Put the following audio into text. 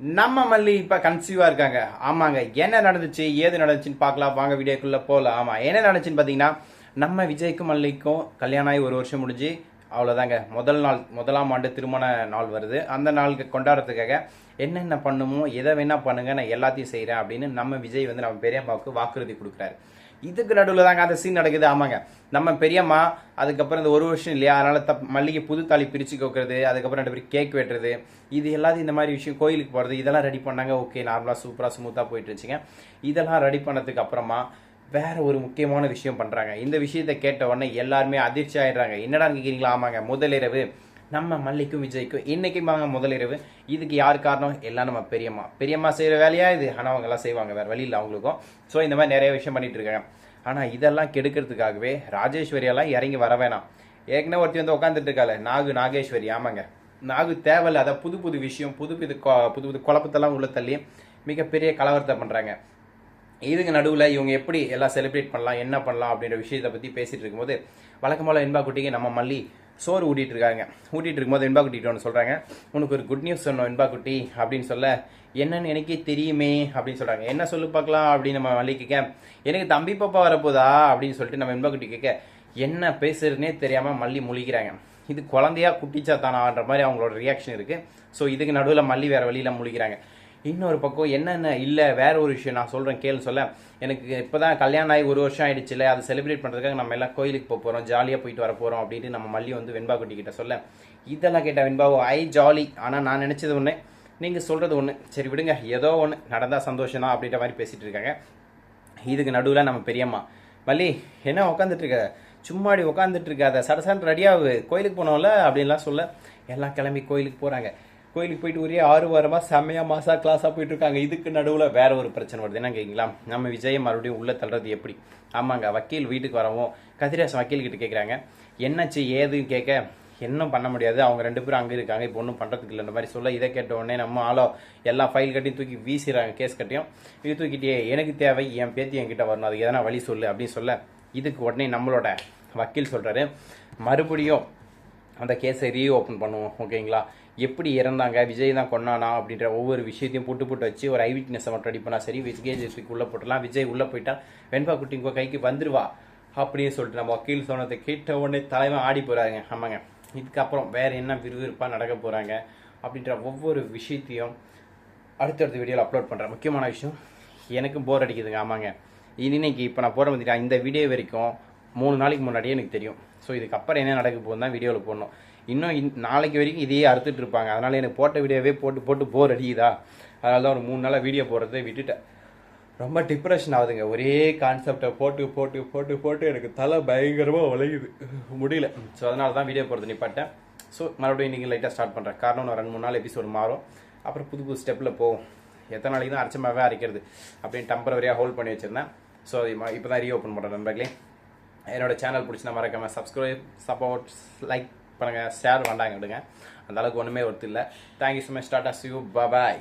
நம்ம மல்லி இப்போ கன்சீவா இருக்காங்க. ஆமாங்க. என்ன நடந்துச்சு? ஏது நடந்துச்சுன்னு பார்க்கலாம். வாங்க வீடியோக்குள்ளே போகலாம் ஆமாம் என்ன நடந்துச்சுன்னு பார்த்தீங்கன்னா நம்ம விஜய்க்கும் மல்லிக்கும் கல்யாணம் ஆகி ஒரு வருஷம் முடிஞ்சு அவ்வளோதாங்க முதல் நாள் முதலாம் ஆண்டு திருமண நாள் வருது. அந்த நாளுக்கு கொண்டாடுறதுக்காக என்னென்ன பண்ணுமோ எதை வேணால் பண்ணுங்க நான் எல்லாத்தையும் செய்கிறேன் அப்படின்னு நம்ம விஜய் வந்து நம்ம பெரியம்மாவுக்கு வாக்குறுதி கொடுக்குறாரு. இதுக்கு நடுவில் தாங்க அந்த சீன் நடக்குது. ஆமாங்க. நம்ம பெரியம்மா அதுக்கப்புறம் இந்த ஒரு வருஷம் இல்லையா? அதனால் தப் மல்லிகை புது தாலி பிரித்து கோக்குறது அதுக்கப்புறம் ரெண்டு பேரும் கேக் வெட்டுறது இது எல்லாத்தையும் இந்த மாதிரி விஷயம் கோயிலுக்கு போகிறது இதெல்லாம் ரெடி பண்ணாங்க. ஓகே நார்மலாக சூப்பராக ஸ்மூத்தாக போயிட்டு இருந்துச்சுங்க. இதெல்லாம் ரெடி பண்ணதுக்கு அப்புறமா வேற ஒரு முக்கியமான விஷயம் பண்ணுறாங்க இந்த விஷயத்தை கேட்ட உடனே எல்லாருமே அதிர்ச்சி ஆயிடுறாங்க. என்னடா கேட்குறீங்களா ஆமாங்க முதலிரவு நம்ம மல்லிக்கும் விஜய்க்கும் இன்னைக்கு வாங்க முதலிரவு இதுக்கு யார் காரணம்? எல்லாம் நம்ம பெரியம்மா. பெரியம்மா செய்கிற வேலையா இது? ஆனால் அவங்க எல்லாம் செய்வாங்க. வேற வழி இல்லை அவங்களுக்கும். ஸோ இந்த மாதிரி நிறைய விஷயம் பண்ணிட்டு இருக்காங்க. ஆனால் இதெல்லாம் கெடுக்கிறதுக்காகவே ராஜேஸ்வரியெல்லாம் இறங்கி வர வேணாம். ஏற்கனவே ஒருத்தி வந்து உட்காந்துட்டு இருக்காள் நாகு நாகேஸ்வரி. ஆமாங்க. நாகு தேவையில்ல அதை புது புது விஷயம் புது புது கொ- புது புது குழப்பத்தெல்லாம் உள்ள தள்ளி மிகப்பெரிய கலவரத்தை பண்ணுறாங்க இதுக்கு நடுவில் இவங்க எப்படி எல்லாம் செலிப்ரேட் பண்ணலாம் என்ன பண்ணலாம் அப்படின்ற விஷயத்தை பற்றி பேசிகிட்டு இருக்கும்போது வழக்கம் போல் என்பா குட்டிக்கு நம்ம மல்லி சோறு ஊட்டிகிட்டு இருக்காங்க. ஊட்டிகிட்டு இருக்கும்போது என்பா குட்டிட்டு ஒன்று சொல்கிறாங்க உனக்கு ஒரு குட் நியூஸ் சொன்னோம் என்பா குட்டி அப்படின்னு சொல்ல என்னன்னு எனக்கே தெரியுமே அப்படின்னு சொல்கிறாங்க என்ன சொல்லு பார்க்கலாம் அப்படின்னு நம்ம மல்லி கேட்க எனக்கு தம்பி பாப்பா வரப்போதா? அப்படின்னு சொல்லிட்டு நம்ம என்பா குட்டி கேட்க என்ன பேசுறதுனே தெரியாமல் மல்லி முழிக்கிறாங்க. இது குழந்தையா குட்டிச்சா தானான்ற மாதிரி அவங்களோட ரியாக்ஷன் இருக்குது ஸோ இதுக்கு நடுவில் மல்லி வேறு வழியில் முழிக்கிறாங்க. இன்னொரு பக்கம் என்னென்ன இல்லை வேற ஒரு விஷயம் நான் சொல்கிறேன் கேள்வி சொல்ல. எனக்கு இப்போ தான் கல்யாணம் ஆகி ஒரு வருஷம் ஆயிடுச்சுல அதை செலிப்ரேட் பண்ணுறதுக்காக நம்ம எல்லாம் கோயிலுக்கு போக போகிறோம் ஜாலியாக போயிட்டு வர போகிறோம் அப்படின்ட்டு நம்ம மல்லி வந்து வெண்பா குட்டி கிட்ட சொல்ல. இதெல்லாம் கேட்ட வெண்பாவோ ஐ ஜாலி ஆனால் நான் நினச்சது ஒன்று நீங்கள் சொல்கிறது ஒன்று சரி விடுங்க ஏதோ ஒன்று நடந்தால் சந்தோஷம் தான் அப்படின்ற மாதிரி பேசிகிட்டு இருக்காங்க. இதுக்கு நடுவில் நம்ம பெரியம்மா மல்லி என்ன உட்காந்துட்டு இருக்க? சும்மாடி உட்காந்துட்டு இருக்காத. சடசன் ரெடியாகு கோயிலுக்கு போனோம்ல? அப்படின்லாம் சொல்ல. எல்லாம் கிளம்பி கோயிலுக்கு போகிறாங்க கோயிலுக்கு போயிட்டு ஒரே ஆறு வாரமாக செம்மையாக மாசா கிளாஸாக போயிட்டு இருக்காங்க இதுக்கு நடுவில் வேற ஒரு பிரச்சனை வருது. என்ன கேட்குங்களா நம்ம விஜயை மறுபடியும் உள்ளே தள்ளுறது எப்படி? ஆமாங்க வக்கீல் வீட்டுக்கு வரவும் கதிராசன் வக்கீல் கிட்ட கேட்குறாங்க என்னாச்சு? ஏதுன்னு கேட்க இன்னும் பண்ண முடியாது. அவங்க ரெண்டு பேரும் அங்கே இருக்காங்க. இப்போ ஒன்றும் பண்ணுறதுக்கு இல்லைன்ற மாதிரி சொல்ல இதை கேட்ட உடனே நம்ம ஆளோ எல்லா ஃபைல் கட்டியும் தூக்கி வீசிடுறாங்க கேஸ் கட்டியும். இது தூக்கிட்டே எனக்கு தேவை என் பேத்தி என்கிட்ட வரணும். அதுக்கு எதனா வழி சொல்லு அப்படின்னு சொல்ல இதுக்கு உடனே நம்மளோட வக்கீல் சொல்கிறாரு மறுபடியும் அந்த கேஸை ரீஓப்பன் பண்ணுவோம் ஓகேங்களா? எப்படி இறந்தாங்க விஜய் தான் கொண்டானா அப்படின்ற ஒவ்வொரு விஷயத்தையும் போட்டு போட்டு வச்சு ஒரு ஐ விட்னஸை மட்டும் ரெடி சரி விஜய் ஜெயஸ்ரீக்கு உள்ளே போட்டுலாம் விஜய் உள்ளே போயிட்டா வெண்பா குட்டிங்க கைக்கு வந்துருவா அப்படின்னு சொல்லிட்டு நம்ம வக்கீல் சொன்னதை கேட்ட உடனே தலைவன் ஆடி போகிறாங்க ஆமாங்க. இதுக்கப்புறம் வேறு என்ன விறுவிறுப்பாக நடக்க போகிறாங்க அப்படின்ற ஒவ்வொரு விஷயத்தையும் அடுத்தடுத்த வீடியோவில் அப்லோட் பண்ணுறேன் முக்கியமான விஷயம் எனக்கும் போர் அடிக்குதுங்க ஆமாங்க. இன்னைக்கு இப்போ நான் போகிற வந்துட்டேன் இந்த வீடியோ வரைக்கும் மூணு நாளைக்கு முன்னாடியே எனக்கு தெரியும். ஸோ இதுக்கப்புறம் என்ன நடக்க போகுது தான் வீடியோவில் போடணும். இன்னும் இன்- நாளைக்கு வரைக்கும் இதையே அறுத்துட்டு இருப்பாங்க. அதனால் எனக்கு போட்ட வீடியோவே போட்டு போட்டு போர் அடிக்குதா? அதனால தான் ஒரு மூணு நாளாக வீடியோ போடுறதே விட்டுட்டேன். ரொம்ப டிப்ரெஷன் ஆகுதுங்க. ஒரே கான்செப்டை போட்டு போட்டு போட்டு போட்டு எனக்கு தலை பயங்கரமாக உழையுது முடியல. ஸோ அதனால தான் வீடியோ போடுறது நிப்பாட்டேன். ஸோ மறுபடியும் நீங்கள் லைட்டாக ஸ்டார்ட் பண்ணுறேன் காரணம் நான் ரெண்டு மூணு நாள் எபிசோடு மாறும். அப்புறம் புது புது ஸ்டெப்பில் போகும். எத்தனை நாளைக்கு தான் அரைச்சமாகவே அரைக்கிறது? அப்படின்னு டெம்பரவரியாக ஹோல்ட் பண்ணி வச்சிருந்தேன். ஸோ இப்போ தான் ரீஓப்பன் பண்ணுறேன் நண்பர்களே. என்னோட சேனல் பிடிச்சினா மறக்காம சப்ஸ்கிரைப் சப்போர்ட் லைக் பண்ணுங்கள் ஷேர் வேண்டாங்க விடுங்க. அந்த அளவுக்கு ஒன்றுமே ஒருத்தர் இல்லை. Thank you so much tata see you bye